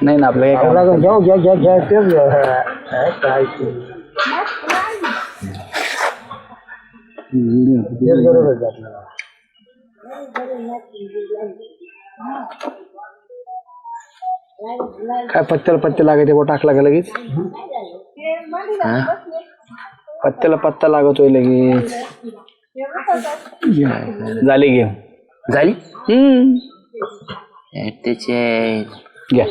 नाही ना आपलं काय काम. जाऊ घ्या घ्या घ्या तेच घ्या. काय ते. तेच गरज आहे आपल्याला. काय पत्त्याला पत्ते लागायचे बो टाकला का लगेच हा? पत्त्याला पत्ता लागतोय लगेच झाली गेम झाली हम्म त्याचे घ्या.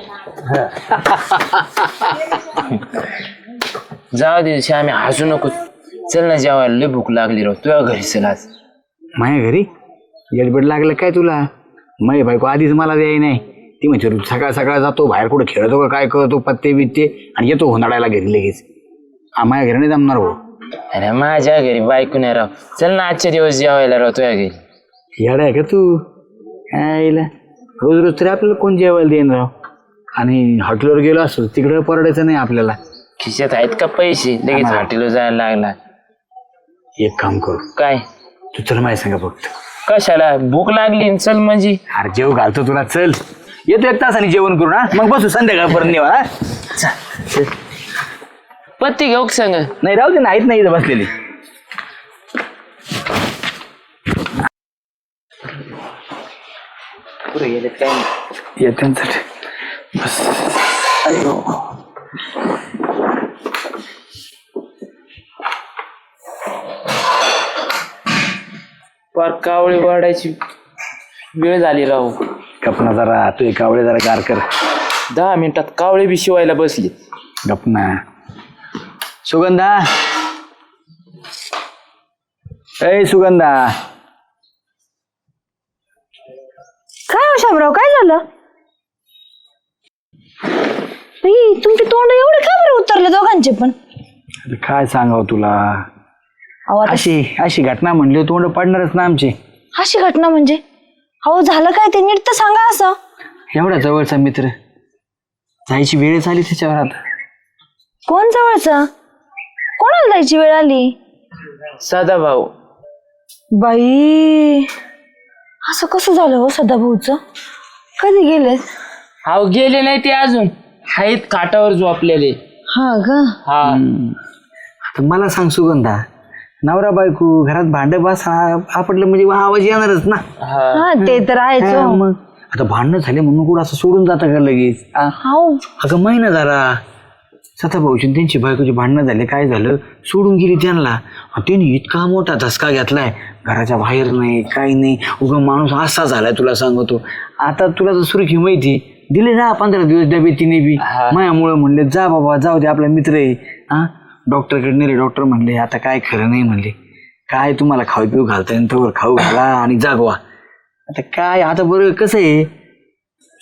जाऊ दे आम्ही हसू नको. चल ना जेवायला लय भूक लागली राव. तुझ्या घरी चल आज. माझ्या घरी? गडबड लागलं काय तुला? माझी बायको आधीच मला द्याय नाही. ती म्हणजे सकाळ सकाळ जातो बाहेर कुठं खेळतो का काय करतो पत्ते बित्ते आणि येतो होंदाडायला घरी लगेच. हा, माझ्या घरी नाही जमणार भाऊ अरे माझ्या घरी बायको नाही राव. चल ना आजच्या दिवस जेवायला राव तुझ्या घरी. येडा आहे का तू? आईला. रोज रोज तरी आपल्याला कोण जेवायला देईन राव? आणि हॉटेलवर गेलो असतो तिकडं परडायचं नाही आपल्याला. खिशात आहेत का पैसे? लगेच हॉटेलवर जायला लागला. एक काम करू. काय? तू चल माझ्या सांगा फक्त. कशाला? भूक लागली न चल म्हणजे. अरे जेव घालतो तुला चल. येतो एक तासाने जेवण करून हा? मग बसू संध्याकाळपर्यंत येऊ हा? पत्ती घेऊ का सांग? नाही राहू दे नाहीत नाही इथं बसलेली. येते अयो पार कावळी वाढायची वेळ झाली राव. गपना जरा तू एका आवळे जरा गार कर. दहा मिनिटात कावळे बी शिवायला बसली गपना सुगंधा. ए सुगंधा. काय हो शामराव काय झालं? बाई, तुमचे तोंड एवढे का बरं उतरले दोघांचे पण? आता काय सांगावं तुला? अहो आता अशी अशी घटना म्हणली तोंड पडणारच ना आमची. अशी घटना म्हणजे? अहो झालं काय ते नीट तर सांगा असं. एवढा जवळचा मित्र. जायची वेळच आली त्याच्यावर आता. कोण जवळचा? कोणाला जायची वेळ आली? सदा भाऊ. बाई असं कसं झालं हो सदाभाऊच कधी गेलेत? हाव गेले नाही ते अजून. आहेत काटावर झोपलेले. हा का? हा. आता मला सांग सुगंधा नवरा बायको घरात भांड बस आपटलं म्हणजे वा आवाज येणारच ना. हा. ते तर आहेच हा. मग? आता भांडणं झाले म्हणून कुठं असं सोडून जातं का लगेच? आ? हाव. अगं महिना झाला. सता भाऊची त्यांची बायकोची भांडणं झाले काय झालं? सोडून गेली त्यांना. आणि त्यांनी इतका मोठा धसका घेतलाय. घराच्या बाहेर नाही काही नाही. उगा माणूस असा झालाय तुला सांगतो. आता तुला तर सुरखी माहिती दिले जा पंधरा दिवस डबे तिने बी. मायामुळे म्हणले जा बाबा जाऊ दे आपला मित्र आहे. हा? डॉक्टरकडे नेले डॉक्टर म्हणले आता काय खरं नाही म्हणले. काय तुम्हाला खाऊ पिऊ घालता येईल? तोवर खाऊ घाला आणि जागवा. आता काय आता बरं कसं आहे?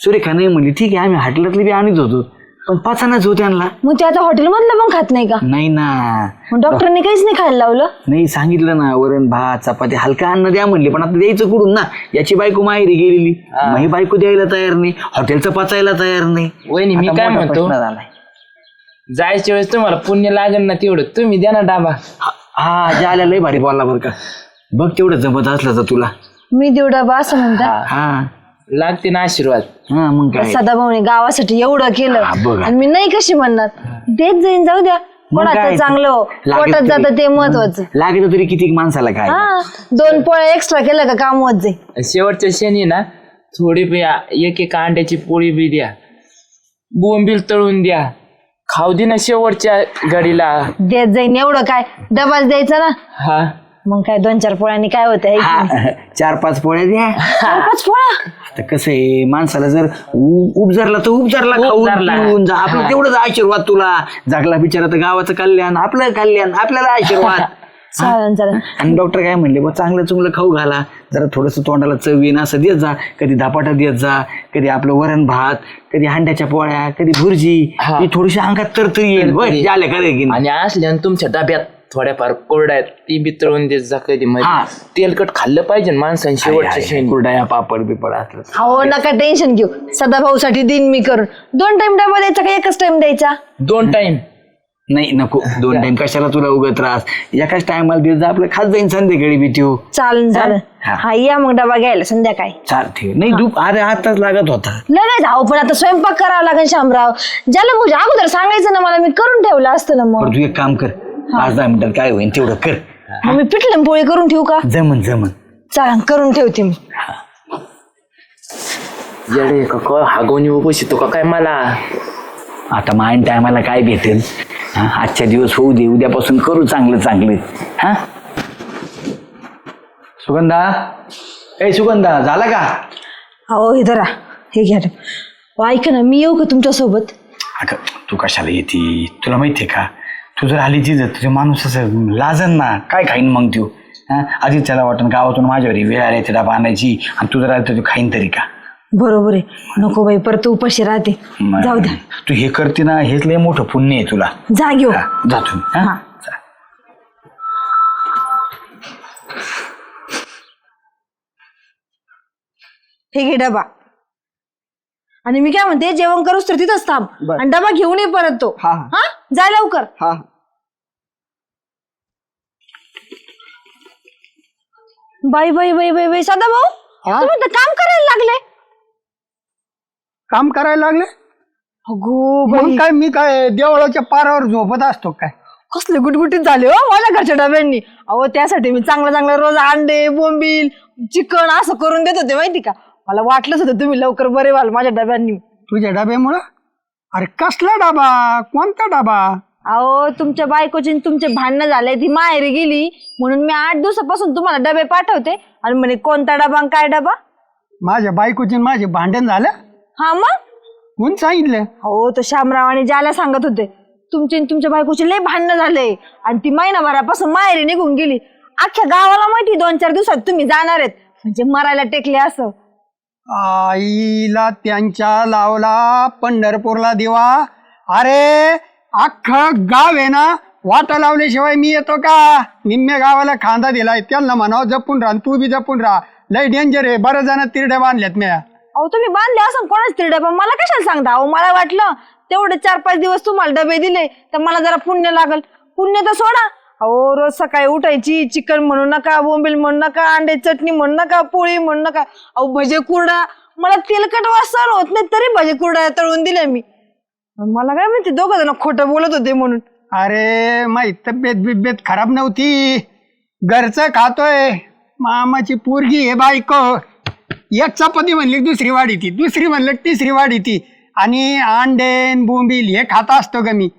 सुरेखा नाही म्हणली. ठीक आहे आम्ही हाटलातली बी आणत होतो. पण पाचानच होते त्यांना मग ते आता हॉटेलमधलं पण खात नाही का? नाही ना. मग डॉक्टरने काहीच नाही खायला लावलं? नाही सांगितलं ना वरण भात चपाती हलका अन्न द्या म्हणले पण आता द्यायचं कुठून ना? याची बायको माहेरी गेलेली. मग ही बायको द्यायला तयार नाही हॉटेलचं पचायला तयार नाही. वहिनी मी आता काय मोठा म्हणतो? प्रश्न झालाय. जायच्या वेळेस तुम्हाला पुण्य लागेल ना तेवढं. तुम्ही द्या ना डाबा. हा- हा ज्याला लय भारी बोलला बरं का. बघ तेवढं जमत असलं तर तुला. मी तेवढा बा असं म्हणता. हा. लागते ना आशीर्वाद. हा मग काय? सदाभाऊने गावासाठी एवढं केलं. हा, बघा. आणि मी नाही कशी म्हणणार. देत जाईन जाऊ द्या. कोणाचं काय? चांगलं हो. पोटात तरी. जातं ते महत्वाचं. लागलं तरी किती माणसाला काय? हा दोन पोळ्या एक्स्ट्रा केलं का काम होत जाईल शेवटच्या शनी ना थोडी बी एक एक अंड्याची पोळी बी द्या. बोंबील तळून द्या. खाऊ दे ना शेवटच्या घडीला. देत जाईन एवढं काय? डबाच द्यायचा ना? हा. मग काय दोन चार पोळ्यांनी काय होतं हा, चार पाच पोळ्या द्या. पाच पोळ्या? आता कसं आहे माणसाला जर उ- उपजारला तर उपजारला खाऊन उपजारला. पिऊन जा. आपलं तेवढंच आशीर्वाद तुला. जागला बिचारा तर गावाचं कल्याण आपलं कल्याण आपल्याला आशीर्वाद. चालेल चालेल. आणि डॉक्टर काय म्हणले बा चांगलं चुंगलं खाऊ घाला. जरा थोडंसं तोंडाला चव येईन असं देत जा. कधी धापाटा देत जा. कधी आपलं वरण भात कधी हांड्याच्या पोळ्या कधी भुर्जी. हा. ही थोडीशी अंगात तरतरी येईल. होय, झालं की नाही? आणि असल्या आणि तुमच्या डब्यात थोड्याफार कोरड्या आहेत ती बी तळून देत जा कधी. हा. मध्ये तेलकट खाल्लं पाहिजे ना माणसाने शेवटच्या शनी कुरडया पापड बिपड असलं अहो नका टेन्शन घेऊ. सदाभाऊसाठी दिन मी करून. दोन टाइम डबा द्यायचा का एकच टाइम द्यायचा? दोन टाइम नाही नको. दोन टाइम कशाला तुला उगत त्रास? एकाच टायमाला देत जा आपलं खात जाईन संध्याकाळी बी ठेवू चालेल चालेल हा. हा या मग डबा घ्यायला संध्याकाळी. चाल ठेव. नाही दूप अरे आताच लागत होता. लगेच आहो पण आता स्वयंपाक करावा लागेल शामराव. ज्याला म्हणजे अगोदर सांगायचं ना मला मी करून ठेवलं असतं ना मग. बरं तू एक काम कर. पाच दहा मिनिटात काय होईल तेवढं कर. मग मी पिठलं पोळी करून ठेवू का? जमन जमन. चालेल करून ठेवते मी. येडे का काय हागवणी बसितो का काय मला? आता माइन टायमाला काय भेटेल? हा, आजच्या दिवस होऊ दे उद्यापासून करू चांगलं चांगलं. हा? सुगंधा? ए सुगंधा झाला का? हो हे धरा हे घ्या अहो, ऐका ना मी येऊ का तुमच्यासोबत? अगं तू कशाला येते? तुला माहितीये का? तू जर आली तिथं तुझे माणूस असं लाजन ना काय खाईन मग तू हा? आधीच त्याला वाटून गावातून माझ्यावर ही वेळ आली तिला बांधायची आणि तू जर आली तर तू खाईन तरी का? बरोबर आहे. नको बाई परत उपाशी राहते. जाऊ द्या तू हे करते ना हेच लय मोठं पुण्य आहे तुला. जा घेऊ. हा, जातो मी हा? हा. जा. हे घे डबा. आणि मी काय म्हणते जेवण करूच तर तिथंच थांब. बर. आणि डबा घेऊन ये परत तो. हा. हा? जाय लवकर. हा. बाई बाई बाई बाई बाई सदा भाऊ हा? तुम्ही तर काम करायला लागले. काम करायला लागले? अगो मग बाई. काय मी काय देवळाच्या पारावर झोपत असतो काय? कसले गुटगुटीत झाले हो माझ्या घरच्या डब्यांनी. अहो त्यासाठी मी चांगलं चांगलं रोज अंडे बोंबील चिकन असं करून देत होते माहिती का? मला वाटलंच होतं तुम्ही लवकर बरे व्हाल माझ्या डब्यांनी. तुझ्या डब्यामुळं? अरे कसला डबा? कोणता डबा? अहो तुमच्या बायकोची आणि तुमचे भांडणं झाले ती माहेरी गेली. म्हणून मी आठ दिवसापासून तुम्हाला डबे पाठवते. आणि म्हणे कोणता डबा आणि काय डबा? माझ्या बायकोचे आणि माझे भांडण झालं? हा मग? कोण सांगितलं? हो तो श्यामराव आणि ज्याला सांगत होते तुमचे आणि तुमच्या बायकोचे लय भांडणं झाले. आणि ती महिनाभरापासून माहेरी निघून गेली. अख्ख्या गावाला माहिती दोन चार दिवसात तुम्ही जाणार आहेत. म्हणजे मरायला टेकले असं. आईला त्यांच्या लावला पंढरपूरला दिवा. अरे अख्खं गाव आहे ना वाटा लावल्याशिवाय मी येतो का? निम्म्या गावाला खांदा दिलाय त्यांना म्हणावं जपून राहा आणि तू बी जपून राहा. लय डेंजर आहे बरं जण तिरड्या बांधल्यात म्या. अहो तुम्ही बांधले असं कोणाच तरी पण मला कशाला सांगता? अहो मला वाटलं तेवढे चार पाच दिवस तुम्हाला डबे दिले तर मला जरा पुण्य लागल. पुण्य तर सोडा. अहो रोज सकाळी उठायची चिकन म्हणू नका बोंबील म्हणू नका अंडे चटणी म्हणू नका पोळी म्हणू नका. अहो भजे कुरडा मला तेलकट वासन होत नाही तरी भजे कुरडा तळून दिले मी. मला काय माहिती दोघं जण खोटं बोलत होते म्हणून. अरे माही तब्येत बिब्येत खराब नव्हती. घरचं खातोय. मामाची पोरगी हे बायको. एक चपाती म्हणली की दुसरी वाढी ती. दुसरी म्हणलं की तिसरी वाढी ती. आणि अंडेन बोंबील हे खाता असतो का मी.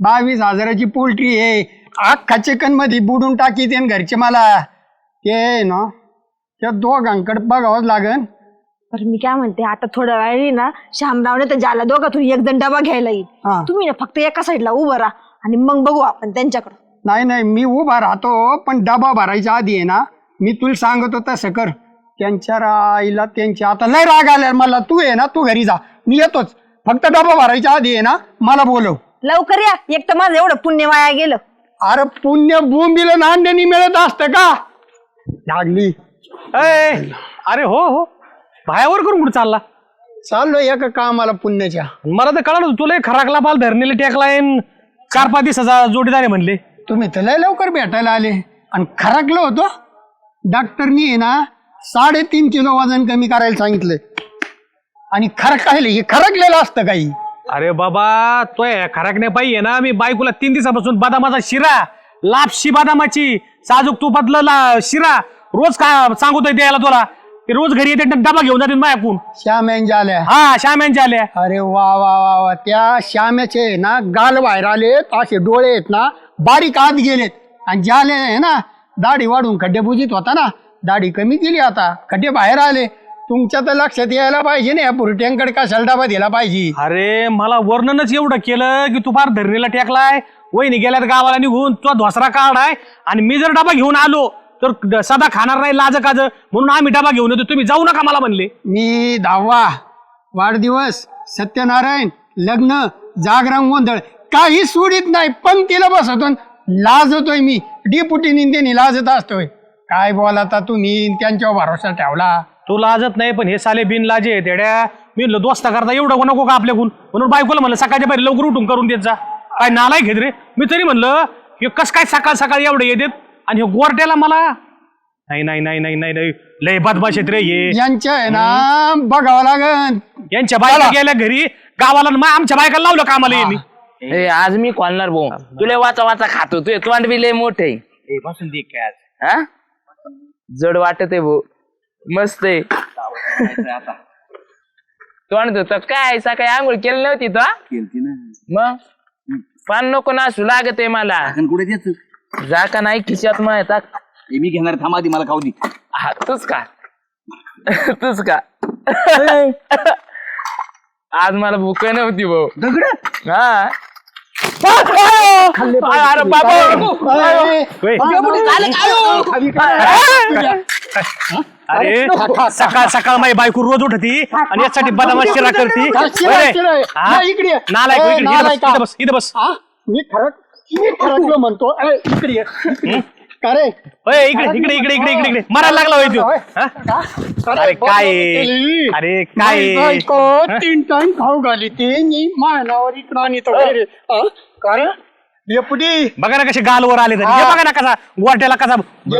बावीस हजाराची पोल्ट्री आहे. अख्खा चिकनमध्ये बुडून टाकी ते घरचे मला. ते ना त्या दोघांकडे बघावंच लागन. तर मी काय म्हणते आता थोड्या वेळाने ना श्यामरावने तर ज्याला दोघातून एक जण डबा घ्यायला येईल. हा. तुम्ही ना फक्त एका साईडला उभं राहा आणि मग बघू आपण त्यांच्याकडं. नाही नाही मी उभा राहतो पण डबा भरायच्या आधी आहे ना मी तुला सांगतो तसं कर. त्यांच्या आईला त्यांच्या आता लय राग आल्या मला तू आहे ना तू घरी जा मी येतोच. फक्त डबा भरायच्या आधी आहे ना मला बोलव. लवकर या एक तर माझं एवढं पुण्य वाया गेलं. अरे पुण्य बोंबीला नांदेणी मिळत असतं का? लागली. अरे हो हो. बायावर करून कुठे चालला? चाललो एका कामाला पुण्याच्या. मला तर कळलं तुला एक खराकला बाल धरणीला टेकलाय न चार पाच दिवसाचा जोडीदार आहे म्हणले. तुम्ही तर लय लवकर भेटायला आले. आणि खराकलो होतो? डॉक्टरनी आहे ना साडेतीन किलो वजन कमी करायला सांगितलं. आणि खरकायला हे खरकलेलं असतं काही. अरे बाबा तो खराकण्या पाहिजे ना मी बायकोला तीन दिवसापासून बदामाचा शिरा लापशी बदामाची साजूक तुपातलं ला शिरा रोज का सांगतोय द्यायला तुला. ते रोज घरी येते डबा घेऊन जाते माझ्याकून श्याम यांच्या आल्या हा श्याम्यांच्या आल्या अरे वा वा वा वा. त्या श्याम्याचे आहे ना गाल बाहेर आलेत असे डोळे आहेत ना बारीक आत गेलेत. आणि ज्याले आहे ना दाढी वाढून खड्डे बुजीत होता ना दाढी कमी केली आता खड्डे बाहेर आले. तुमच्या तर लक्षात यायला पाहिजे ना या पुरट्यांकडे कशाला डबा दिला पाहिजे? अरे मला वर्णनच एवढं केलं की तू फार धरणीला टेकलाय. वहिनी गेल्यात गावाला निघून तुझा धोसरा काढाय आणि मी जर डबा घेऊन आलो तर ड- सदा खाणार नाही लाज काज म्हणून आम्ही डबा घेऊन येतो. तुम्ही जाऊ नका मला म्हणले. मी दहावा वाढदिवस सत्यनारायण लग्न जागरण गोंधळ काही सोडित नाही. पंक्तीला बसवतो लाजतोय मी. डिपुटी निंदेनी लाजत असतोय. काय बोलाता तुम्ही? त्यांच्यावर भरोसा ठेवला. तू लाजत नाही पण हे साले बिन लाजे आहेत येड्या. मी म्हणलं दोस्ता करता एवढं नको का आपल्याकडून? म्हणून बायकोला म्हणलं सकाळच्या पहिले लवकर उठून करून देत जा. काय नालाय घेत रे? मी तरी म्हणलं हे कस काय सकाळ सकाळ एवढे येतात आणि हे गोरट्याला मला? नाही नाही नाही नाही नाही नाही. लय बदमाश आहेत रे हे. यांच्या आहे ना बघावं लागन. यांच्या बायका गेल्या घरी गावाला मग आमच्या बायका लावलं कामाला यांनी ए आज मी खोलणार भाऊ. तुला वाचा वाचा खातो. तुझे तोंड बी लय मोठे बसून दे काय. हा? जड वाटत आहे भाऊ. मस्त आहे. तोंड धुत काय सकाळी आंघोळ केली नव्हती तो? केलती ना. मग? पान नको नासू लागत आहे मला. आपण कुठे द्यायचं जा का नाही खिशात मग येतात हे मी घेणार थांबा आधी मला खाऊ दे. हा तूच का तूच का आज मला भूक नव्हती भाऊ. दगड? हा. अरे बाबा होय. अरे सकाळ सकाळ माझी बायको रोज उठती आणि यासाठी बदामा शिरा करती शिरा, अरे, शिरा. हा? नाही, इकडे ये. नालायक, ए, इकडे, बस. इथं बस इथं बस हा? मी खरं मी खरंचलो म्हणतो ए, इकडे ये. का रे इकडे इकडे इकडे इकडे इकडे. इकडे मारायला लागला होय तू हा? अरे काय? आहे? अरे काय? आहे? तीन टाइम खाऊ घाली ती. मी मानावर इकडं आणि तो रे डेपुटी बघा ना कसे गालवर आले तरी. हे. बघा ना कसा गोट्याला कसा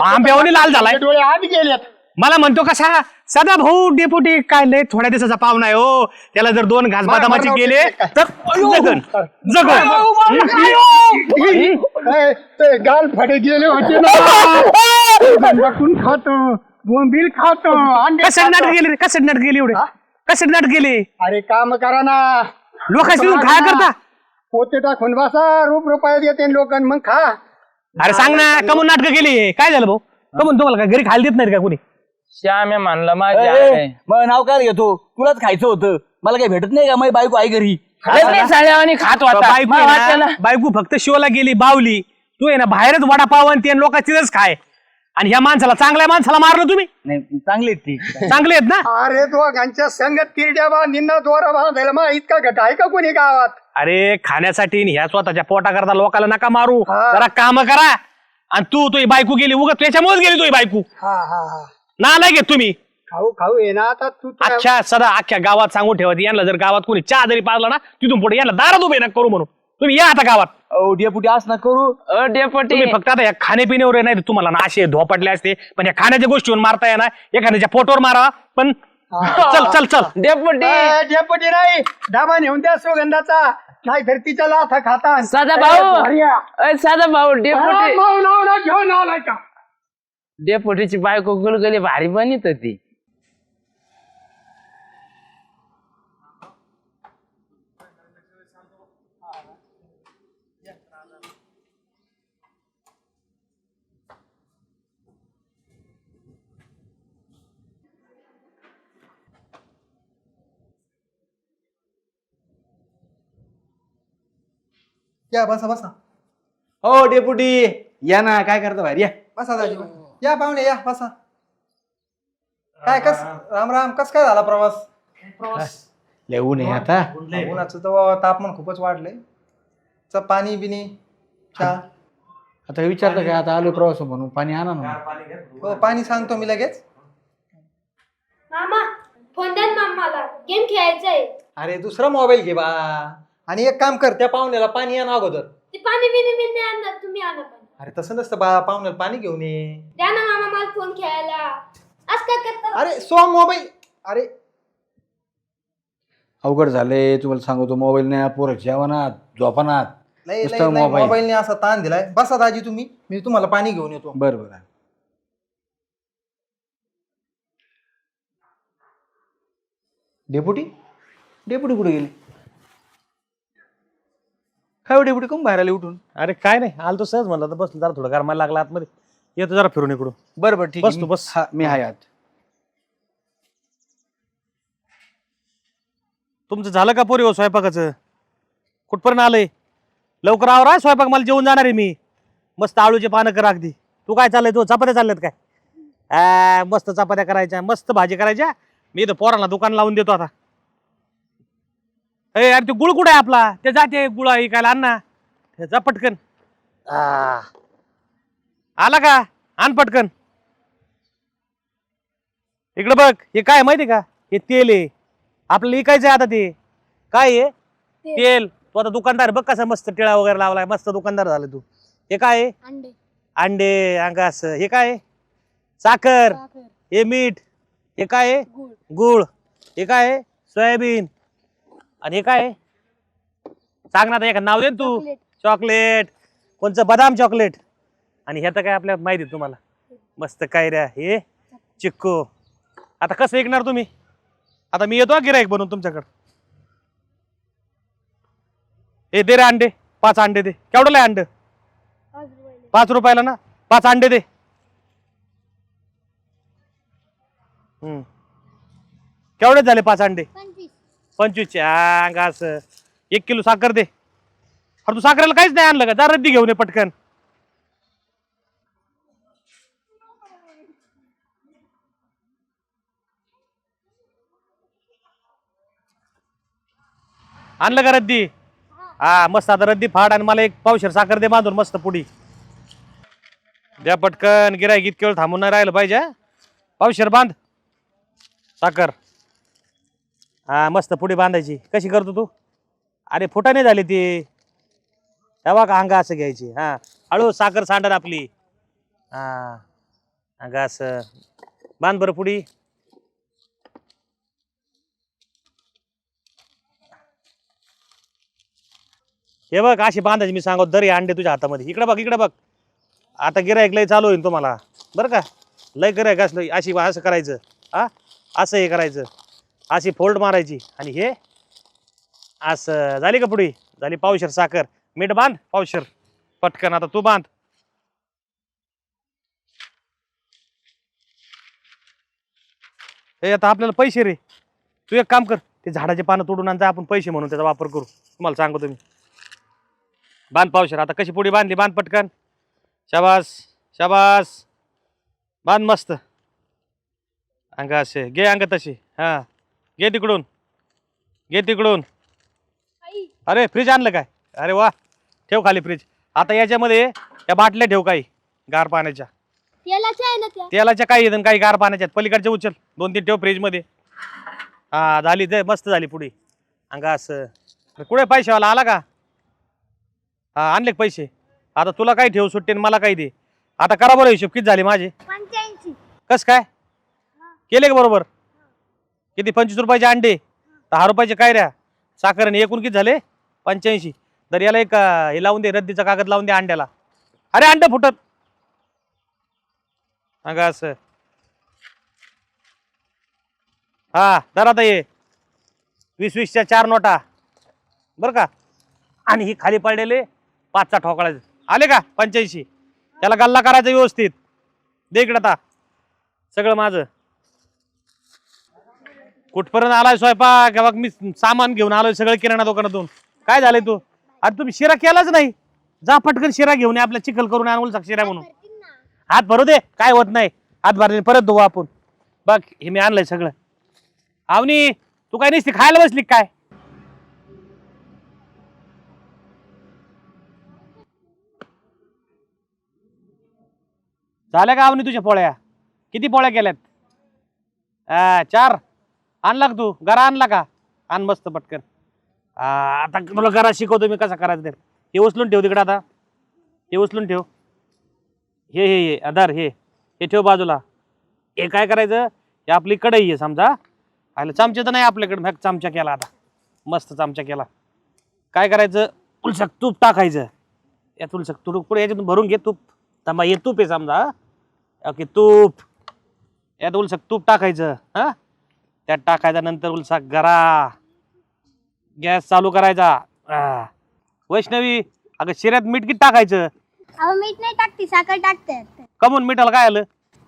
आंब्यावनी लाल झालाय. डोळे आत गेलेत मला म्हणतो कसा सदा भाऊ डेपुटी काय लय थोड्या दिवसाचा पाहुणा आहे हो. त्याला जर दोन घास बदामाचे गेले तर जगन जगन. ए, ते गाल फडे गेले होते ना. खातो बोंबील खातो अंडे कसे खातो. नाटक गेले रे? कसे नाटक गेले एवढे? कसे नाटक गेले अरे काम करा ना. लोकांशी काय करता. पोते टाकून बसा रूप रुपयात येते लोक मग खा. अरे सांग ना कमून नाटक गेली काय झालं भाऊ? कमून तुम्हाला काय घरी खायला देत नाही का कोणी? श्याम म्हणला माझ्या मग नाव काय घेतो तुलाच खायचं होतं. मला काही भेटत नाही का? माझी बायको आई घरी. साड्यावानी खात होता. बायको मला आहे वाटलं ना, ना, बायको फक्त शिवला गेली बावली. तू आहे ना बाहेरच वडापाव आणि ते लोक तिथंच खाय. आणि ह्या माणसाला चांगल्या माणसाला मारलं तुम्ही? नाही चांगली आहेत ती. चांगले आहेत ना? अरे दोघांच्या संगत तिरड्या बांधींना दोरा बांधायला मग इतका घट आहे का कोणी गावात? अरे खाण्यासाठी आणि ह्या स्वतःच्या पोटा करता लोकांना नका मारू. हा. जरा काम करा. आणि तू तुझी बायको गेली उगत त्याच्यामुळेच गेली तुझी बायको. हा हा हा. ना नाही घेत तुम्ही खाऊ खाऊ ये ना आता तू अच्छा सदा अख्ख्या गावात सांगून ठेवत यांना जर गावात कोणी चहा जरी पाजला ना तिथून पुढे यांना दारात उभे नका करू म्हणून तुम्ही या आता गावात डेपुटी असं ना करू अ, डेपुटी तुम्ही फक्त आता या खाण्यापिण्यावर नाही तर तुम्हाला ना असे धोपटले असते पण या खाण्याच्या गोष्टीवर मारता येणार एखाद्याच्या पोटवर मारा पण चल चल चल डेपुटी डेपुटी नाही डाबा नेऊन द्या सुगंधाचा नाही तर तिच्या लाथा खाता साधा भाऊ अय, साधा भाऊ डेपुटी घेऊन आलाय का डेपुटीची बायको गुलगुली भारी बनित होती. या बसा बसा. हो डेपुटी. या ना काय करता बाहेर? या. बसा दाजी. या पाहुणे या बसा. काय कस राम. राम कस काय झाला प्रवास? लिहून आहे आता. उन्हाचं तर तापमान खूपच वाढलंय. च पाणी बिनी चहा. आता विचारलं काय आता आलो प्रवास म्हणून पाणी आणा ना हो पाणी सांगतो मी लगेच. मामा फोन द्या ना मामाला. गेम खेळायचंय. अरे दुसरा मोबाईल घे बा. आणि एक काम कर त्या पाहुण्याला पाणी आण अगोदर. ते पाणी बिनी मी नाही आणणार तुम्ही आणा पाणी. अरे तसं नसतं बा पाहुण्याला पाणी घेऊन ये. द्या ना मामा मला फोन खेळायला. आज काय करता? अरे सो मोबाईल. अरे. अवघड झाले तुम्हाला सांगतो मोबाईल नाही पोरं जेवणात झोपणात. नुसतं लय मोबाईल. मोबाईलने असा ताण दिलाय. बसा दाजी तुम्ही मी तुम्हाला पाणी घेऊन येतो. बरं बरं. डेपुटी? डेपुटी कुठे गेले? काय डेपुटी कोण बाहेर आले उठून. अरे काय नाही आलो तो सहज म्हणलं तर बस जरा थोडं गरमायला लागला आतमध्ये. येतो जरा फिरून इकडून. बरं बरं ठीक बस आहे. तू, मी- बस. हा, मी आहे आत. तुमचं झालं का पोरी हो स्वयंपाकाचं? कुठपर्यंत आलंय? लवकर आवरा स्वयंपाक मला जेवून जाणार आहे मी. मस्त आळूचे पानं कर अगदी. तू काय चाललंय? तू चपात्या चालल्यात काय? आ, मस्त चपात्या करायच्या मस्त भाजी करायच्या. मी इथं पोरांना दुकान लावून देतो आता. ए अरे ते गुळ कुठं आहे आपला? ते जाते गुळ ऐकायला आण ना. ते जा पटकन. आ. आला का? आण पटकन. इकडं बघ हे काय आहे माहिती आहे का? हे तेल आहे. आपल्याला इकायचं आहे आता ते. काय आहे तेल. तू आता दुकानदार बघ कसा मस्त टिळा वगैरे लावलाय. मस्त दुकानदार झाला तू. हे काय आहे? अंडे. अंडे अंगास हे काय आहे? साखर. हे मीठ. हे काय आहे? गुळ. गुळ. हे काय आहे? सोयाबीन. आणि हे काय? सांग ना आता एका नाव दे ना तू. चॉकलेट. चॉकलेट. कोणचं? बदाम चॉकलेट. आणि ह्याचं काय आपल्याला माहिती आहे तुम्हाला? मस्त काय रे हे? चिक्कू. आता कसं ऐकणार तुम्ही? आता मी येतो गिराईक बनवून तुमच्याकडं. हे दे रे अंडे. पाच अंडे दे. केवढं अंड? पाच रुपयाले. पाच रुपयाला ना? पाच अंडे दे. हम्म. केवढे झाले पाच अंडे? पंचवीस. पंचवीसच्या अंगा असं. एक किलो साखर दे. अरे तू साखरेला काहीच नाही आणलं का? जा रद्दी घेऊन ये पटकन. आणलं का रद्दी हा मस्त आता रद्दी फाड आणि मला एक पावशेर साखर दे बांधून मस्त पुडी द्या पटकन गिराय इतके वेळ थांबून नाही राहिलं पाहिजे पावशेर बांध. साखर. हा मस्त पुढे बांधायची. कशी करतो तू? अरे फुटाने झाली ती. तेव्हा का अंगा असं घ्यायची. हा. हळू साखर सांडर आपली. हा. अंगा असं. बांध बरं पुढी. हे बघ अशी बांधायची मी सांगतो. दर अंडे तुझ्या हातामध्ये. इकडे बघ इकडे बघ. आता गिरायक लय चालू होईल तुम्हाला. बरं का? लय गिरायक असलं अशी असं करायचं. हा? असं हे करायचं. अशी फोल्ड मारायची. आणि हे असं झाली का पुढे? झाली पावशर साखर. मीठ बांध पावशर. पटकन आता तू बांध. हे आता आपल्याला पैसे रे. तू एक काम कर ते झाडाचे पानं तोडून आणता आपण पैसे म्हणून त्याचा वापर करू. तुम्हाला सांगतो तुम्ही बांध पावशर. आता कशी पुढे बांधली बांध पटकन. शाबास शाबास. बांध मस्त. अंग असे. घे अंग तशी. हा. घे तिकडून. घे तिकडून. अरे फ्रीज आणलं काय? अरे वा ठेव खाली फ्रीज आता याच्यामध्ये या बाटल्या ठेव काही गार पाण्याच्या. तेलाच्या आहे ना त्या. तेलाच्या काही काही गार पाण्याच्या आहेत. पलीकडच्या उचल. दोन तीन ठेव फ्रीजमध्ये हा झाली ते मस्त झाली पुढे. अंगा असं. अरे कुठे पैसेवाला आला का? हा आणले का पैसे? आता तुला काही ठेव सुट्टे आणि मला काही दे. आता करा बरं हिशोब. किती झाले माझे? पंच्याऐंशी. कस काय? केले का बरोबर? किती? पंचवीस रुपयाचे अंडे. दहा रुपयाचे काय ऱ्या साखर आणि एकूण किती झाले? पंच्याऐंशी. तर याला एक अं, हे लावून दे रद्दीचा कागद लावून दे अंड्याला. अरे अंड फुटत. अगं असं. हा तर आता ये वीस वीसच्या चार नोटा. बरं का? आणि ही खाली पडलेले पाचचा ठोकळाचे आले का? पंच्याऐंशी. त्याला गल्ला करायचा व्यवस्थित. दे इकडं आता. सगळं माझं. कुठपर्यंत आलाय स्वयंपाक? हे बघ मी सामान घेऊन आलोय सगळं किराणा दुकानातून. काय झालंय तू? अरे तुम्ही शिरा केलाच नाही. जा पटकन शिरा घेऊन ये आपल्या चिखल करून आणून सांग शिरा म्हणून. हात भरू दे काय होत नाही. हात भरले परत धुवू आपण. बघ हे मी आणलंय सगळं. आवनी तू काय नसती खायला बसली का काय? झाल्या का आवनी तुझ्या पोळ्या? किती पोळ्या केल्यात? हा चार. आणला का तू? गरा आणला का? आण मस्त पटकन. आ, आता तुला गरा शिकवतो मी कसा करायचं ते. हे उचलून ठेव तिकडे आता. हे उचलून ठेव. हे हे हे आधार हे. हे ठेव बाजूला. हे काय करायचं? हे आपली कढई आहे समजा. आलं चमचे तर नाही आपल्याकडे. मग चमचा केला आता. मस्त चमचा केला. काय करायचं? उलसक तूप टाकायचं. या तुलसक तूप पुढे याच्यातून भरून घे तूप. थांबा हे तूप आहे समजा. ओके तूप. यात उलसक तूप टाकायचं. हां? त्यात टाकायचं नंतर उलसा गरा गॅस चालू करायचा. आ. वैष्णवी अगं शिऱ्यात मीठ किती टाकायचं? अहो मीठ नाही टाकते साखर टाकतात कमून मिठाला काय आलं?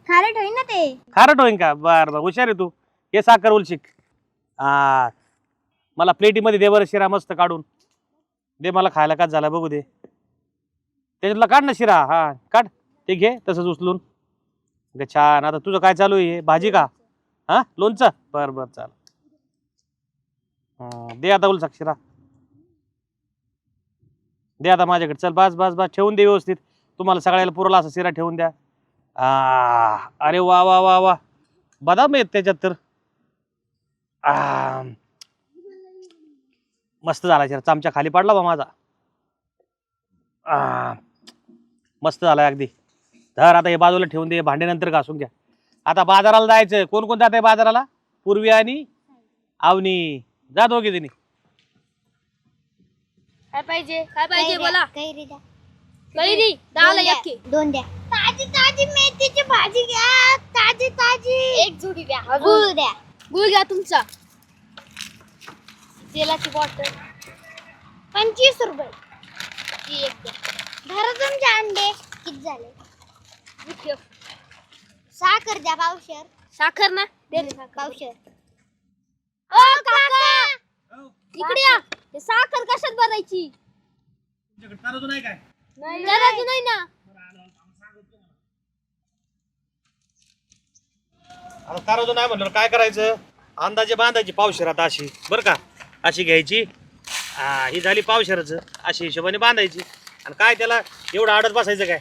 खारट होईल ना ते. खारट होईन का? बर बर हुशार आहे तू. हे साखर उलशिक हा मला प्लेटीमध्ये दे बरं शिरा मस्त काढून. दे मला खायला का झाला बघू दे. त्याच्यातला काढ ना शिरा. हा काढ. ते घे तसंच उचलून. अगं छान. आता तुझं काय चालू आहे? भाजी का? हा? लोणचं? बर बर चाल दे आता उलचा शिरा दे आता माझ्याकडे. चल बस बस बस. ठेवून दे व्यवस्थित. तुम्हाला सगळ्याला पुरला असा शिरा ठेवून द्या. आ, अरे वा वा वा वा. बदाम आहेत त्याच्यात तर. आ, मस्त झाला शिरा. चमचा खाली पडला बा माझा. आ, मस्त झाला अगदी. धर आता हे बाजूला ठेवून दे. भांडे नंतर घासून घ्या. आता बाजाराला जायचं. कोण कोण जात आहे बाजाराला? पूर्वी आणि आवनी जा दोघे जणी. काय पाहिजे? काय पाहिजे बोला. कैरी द्या. कैरी दहाला एक घे. दोन द्या. ताजी ताजी मेथीची भाजी घ्या. ताजी ताजी. एक जुडी द्या गुळ द्या. गुळ घ्या तुमचा. तेलाची बॉटल पंचवीस रुपये. ती एक द्या. धरा तुमचे अंडे किती झाले? साखर द्या पावशर. साखर ना? दे रे साखर. पावशर. ओ काका! इकडे या. हे साखर कशात भरायची? जराची नाही ना. आता ताराजून नाही म्हणलं काय करायचं? अंदाजे बांधायची पावशेरात अशी. बरं का? अशी घ्यायची. हा ही झाली पावशेराचं. अशी हिशोबाने बांधायची. आणि काय त्याला एवढं आडत बसायचं काय?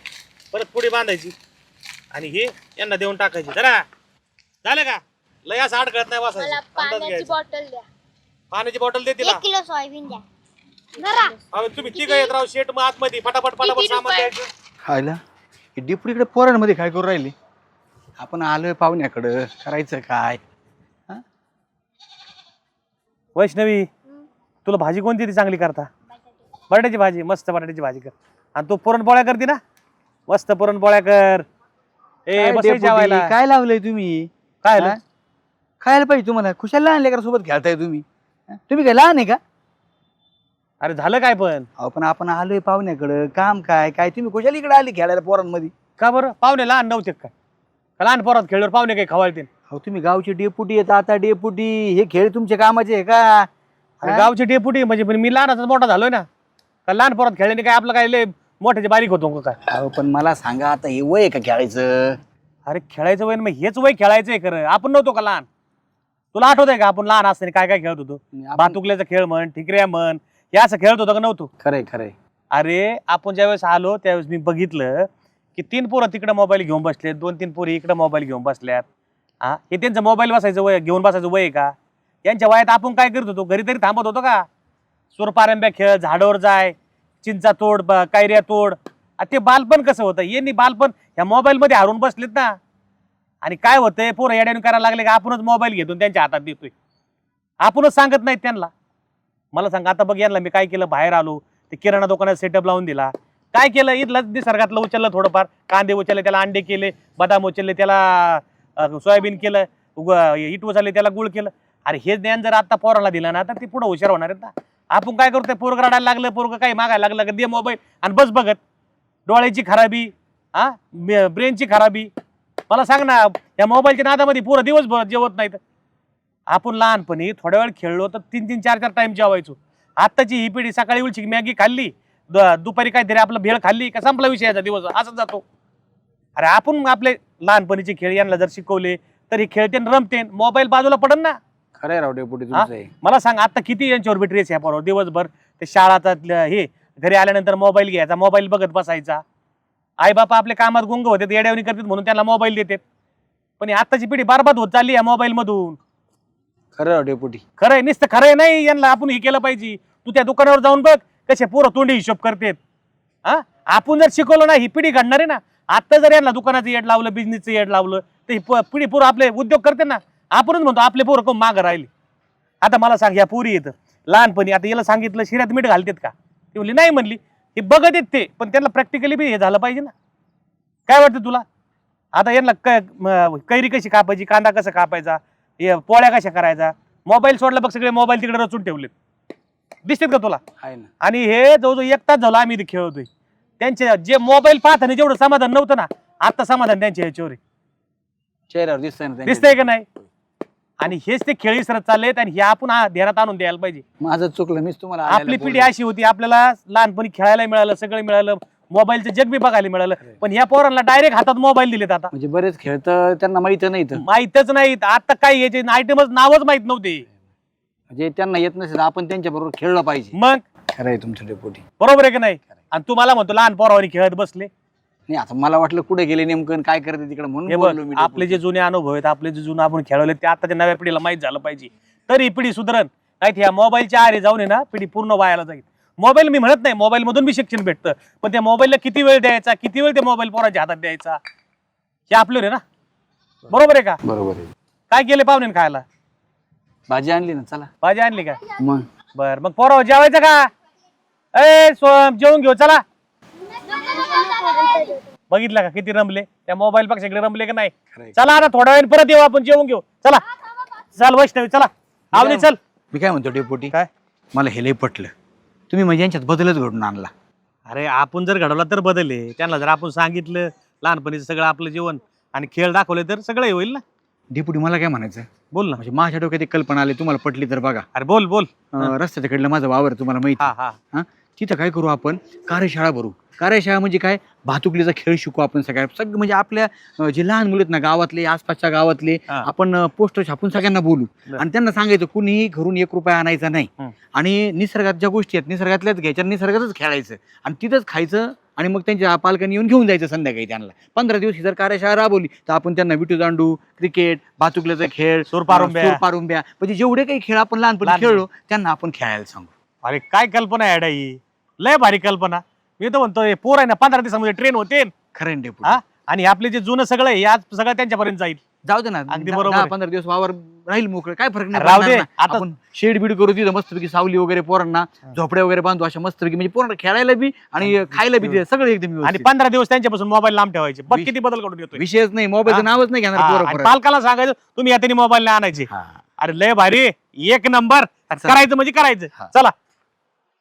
परत पुढे बांधायची. आणि ही यांना देऊन टाकायची. जरा. झालं का? लय असं अडकळत नाही मला अंदाज पाण्याची घ्यायचा. बॉटल द्या. पाण्याची बॉटल दे तिला. एक किलो सोयाबीन द्या. धरा. अहो, तुम्ही तिघ येत राहू शेट मग आतमध्ये. फटाफट फटाफट किती सामान रुपये? द्यायचं. खायला? हे डिपुड इकडे पोरांमध्ये काय करू राहिले? आपण आलोय पाहुण्याकडं. करायचं काय? वैष्णवी तुला भाजी कोणती ती चांगली करता? बटाट्याची भाजी. मस्त बटाट्याची भाजी कर. आणि तू पुरणपोळ्या करते ना? मस्त पुरणपोळ्या कर. ए काय बस डेपुटी, जेवायला. काय लावलंय तुम्ही? काय हा? खायला पाहिजे तुम्हाला. खुशाल लहान लेकरा सोबत खेळताय तुम्ही. हा? तुम्ही काय लहान आहे का? अरे झालं काय पण? अहो पण आपण आलोय पाहुण्याकडं. काम काय? काय तुम्ही खुशाल इकडे आली खेळायला पोरांमध्ये? का बरं? पाहुणे लहान नव्हते काय का लहान पोरात खेळल्यावर पाहुणे काही खवाळते अहो तुम्ही गावची डेपुटी येत आता डेपुटी. हे खेळ तुमच्या कामाचे आहे का? अरे हा? गावची डेपुटी म्हणजे पण मी लहानाचा मोठा झालोय ना. का लहान पोरात खेळल्याने काय आपलं काय लय मोठ्याचे बारीक होतो का? काय अहो पण मला सांगा आता हे वय आहे का खेळायचं? अरे खेळायचं वय ना मग हेच वय खेळायचंय खरं. आपण नव्हतो का लहान? तुला आठवत आहे का आपण लहान असताना काय काय खेळत होतो? आपण- भातुकल्याचा खेळ म्हण ठिकऱ्या म्हण हे असं खेळत होतं का नव्हतो? खरंय खरंय. अरे आपण ज्यावेळेस आलो त्यावेळेस मी बघितलं की तीन पोरं तिकडे मोबाईल घेऊन बसलेत दोन तीन पोरी इकडे मोबाईल घेऊन बसल्यात. हा हे त्यांचं मोबाईल बसायचं वय घेऊन बसायचं वय आहे का? यांच्या वयात आपण काय करत होतो? घरी तरी थांबत होतो का? सुरपारंब्या खेळ झाडावर जाय चिंचा तोड ब- कैऱ्या तोड. आ ते बालपण कसं होतं? यांनी बालपण ह्या मोबाईलमध्ये हारून बसलेत ना. आणि काय होतंय? पोरं याड्याने करायला लागले का? आपणच मोबाईल घेतो त्यांच्या हातात देतोय. आपणच सांगत नाहीत त्यांना. मला सांग आता बघ यांना मी काय केलं? बाहेर आलो ते किराणा दुकानात सेटअप लावून दिला. काय केलं? इथलं निसर्गातलं उचललं थोडंफार. कांदे उचलले त्याला अंडे केले बदाम उचलले त्याला अं, सोयाबीन केलं उग- इट उचलले त्याला गुळ केलं. अरे हे ज्ञान जर आता पोराला दिलं ना तर ते पुढं हुशार होणार आहेत ना. आपण काय करतोय? पोरग रडायला लागलं पोरग काही मागायला लागलं का दे मोबाईल आणि बस बघत. डोळ्याची खराबी हा? ब्रेनची खराबी. मला सांग ना या मोबाईलच्या नादामध्ये पुरं दिवसभर जेवत नाहीत. आपण लहानपणी थोड्या वेळ खेळलो तर तीन तीन चार चार टाइम जेवायचो. आत्ताची ही पिढी सकाळी उलची मॅगी खाल्ली द- दुपारी काहीतरी आपलं भेळ खाल्ली का संपला विषय याचा दिवस असंच जातो. अरे आपण आपले लहानपणीचे खेळ यांना जर शिकवले तर हे खेळते रमते. मोबाईल बाजूला पडन ना. खरंय राव डेपुटी? तुमचं हे. मला सांग आता किती यांच्यावर बेटरीस ह्या बरोबर दिवसभर ते शाळाचा हे घरी आल्यानंतर मोबाईल घ्यायचा मोबाईल बघत बसायचा. आई बापा आपल्या कामात गुंग होते येड्यावणी करतात म्हणून त्यांना मोबाईल देतात. पण ही आत्ताची पिढी बरबाद होत चालली या मोबाईल मधून. खरं राव डेपुटी. खरंय नुसतं खरंय नाही यांना आपण हे केलं पाहिजे. तू त्या दुकानावर जाऊन बघ कसे पोरं तोंडी हिशोब करतेत. हा? आपण जर शिकवलं ना ही पिढी घडणार आहे ना? आता जर यांना दुकानाचं येड लावलं बिझनेसचं येड लावलं तर ही प- पिढी पोरं आपले उद्योग करते ना? आपणच म्हणतो आपले पोरं कोण मागं राहिले? आता मला सांग या पोरी येतं लहानपणी आता याला सांगितलं शिऱ्यात मीठ घालतेत का? ती म्हणली नाही म्हणली. हे बघत येत ते पण त्यांना प्रॅक्टिकली बी हे झालं पाहिजे ना. काय वाटतं तुला? आता यांना क कैरी कशी कापायची कांदा कसा कापायचा हे पोळ्या कशा करायचा? मोबाईल सोडला बघ सगळे मोबाईल तिकडे रचून ठेवलेत. दिसतात का तुला? आहे ना. आणि हे जवळजवळ एक तास झालं आम्ही इथे खेळतोय. त्यांचे जे मोबाईल पाहताना जेवढं समाधान नव्हतं ना आता समाधान त्यांच्या ह्याच्यावर आहे. चेहऱ्यावर दिसतंय ना त्यांच्या. दिसतंय का नाही? आणि हेच ते खेळ विसरत चाललेत आणि हे आपण ध्यानात आणून द्यायला पाहिजे. माझं चुकलं मीच तुम्हाला आपली पिढी बोललो. अशी होती आपल्याला लहानपणी खेळायला मिळालं सगळं मिळालं मोबाईलचं जग बी बघायला मिळालं. पण ह्या पोरांना डायरेक्ट हातात मोबाईल दिलेत आता. म्हणजे बरेच खेळ तर त्यांना माहीत नाही तर. माहीतच नाहीत. आता काय याचे आयटमच नावच माहीत नव्हते. म्हणजे त्यांना येत नसेल आपण त्यांच्या बरोबर खेळलं पाहिजे. मग? खरंय तुमचं डेपुटी बरोबर आहे की नाही? आणि तू मला म्हणतो लहान पोरावानी खेळत बसले. नाही आता मला वाटलं कुठे गेले नेमकं आणि काय करते तिकडे हे म्हणून बघ बोललो मी आपले जे जुने अनुभव आहेत आपले जे जुनं आपण खेळवले ते आताच्या नव्या पिढीला माहीत झालं पाहिजे. तर ही पिढी सुधरण नाही या मोबाईलच्या आरे जाऊन आहे ना पिढी पूर्ण वायाला जाईल. मोबाईल मी म्हणत नाही मोबाईल मधून बी शिक्षण भेटतं. पण त्या मोबाईलला किती वेळ द्यायचा किती वेळ ते मोबाईल पोराच्या हातात द्यायचा? हे आपलं रे ना? बरोबर आहे का? बरोबर आहे. काय केले पाहुणे खायला? भाजी आणली ना चला. भाजी आणली का? मग? बर मग पोरं जेवायचं का? ए सोम जेवून घेऊ चला. बघितलं का किती रमले? त्या मोबाईल पेक्षा इकडे रमले का नाही? चला आता थोड्या वेळ परत येऊ आपण जेवून घेऊ. चला. चल वैष्णवी चला. आवली चल. मी काय म्हणतो डेपोटी? काय? मला हे लय पटलं. तुम्ही म्हणजे यांच्यात बदलच घडून आणला. अरे आपण जर घडवला तर बदलले. त्यांना जर आपण सांगितलं लहानपणीचं सगळं आपलं जीवन आणि खेळ दाखवले तर सगळं होईल ना? डेपुटी मला काय म्हणायचं? बोल ना. म्हणजे माझ्या डोक्यात एक कल्पना आली तुम्हाला पटली तर बघा. अरे बोल बोल. अं, रस्त्याच्या कडलं माझं वावर तुम्हाला माहिती हा? तिथं काय करू आपण कार्यशाळा भरू कार्यशाळा म्हणजे काय भातुकलीचा खेळ शिकू आपण सगळ्या सगळं म्हणजे आपल्या अं, जे लहान मुलं आहेत ना गावातले आसपासच्या गावातले हा. आपण पोस्टर छापून सगळ्यांना बोलू. आणि त्यांना सांगायचं कुणीही घरून एक रुपया आणायचा नाही. आणि निसर्गात ज्या गोष्टी आहेत निसर्गातल्याच घ्यायच्या निसर्गातच खेळायचं आणि तिथंच खायचं आणि मग त्यांच्या पालकांनी येऊन घेऊन जायचं संध्याकाळी त्यांना पंधरा दिवस ही जर कार्यशाळा राबवली तर आपण त्यांना विटू दांडू क्रिकेट भातुकल्याचा खेळ सूरपारुंब्या. अं, सूरपारुंब्या म्हणजे जेवढे काही खेळ आपण लहानपणी लहानपणी. खेळलो त्यांना आपण खेळायला सांगू अरे काय कल्पना आहे ही लय भारी कल्पना मी तर म्हणतो हे पोर आहे ना पंधरा दिवसामध्ये ट्रेन होते खरं आहे डेपुटी. हा आणि आपले जे जुनं सगळं आहे हे आज सगळं त्यांच्यापर्यंत जाईल जाऊ दे ना अगदी बरोबर दहा आहे. पंधरा दिवस वावर राहील मोकळं काय फरक नाही राहू पडणार दे, ना. आता- आपण शेड बीड करू तिथं मस्तपैकी सावली वगैरे पोरांना झोपड्या वगैरे बांधू अशा मस्तपैकी म्हणजे पोरांना खेळायला बी आणि खायला बी ते सगळं एकदम आणि व्यवस्थित. पंधरा दिवस त्यांच्यापासून मोबाईल लांब ठेवायचे बघ किती बदल करून येतोय विषयच नाही मोबाईलचं हा? नावच नाही घेणार हा, पोरं आणि परत. पालकाला सांगायचं तुम्ही यातनी मोबाईल नाही आणायचे हा. अरे लय भारी एक नंबर. करायचं म्हणजे करायचं हा. चला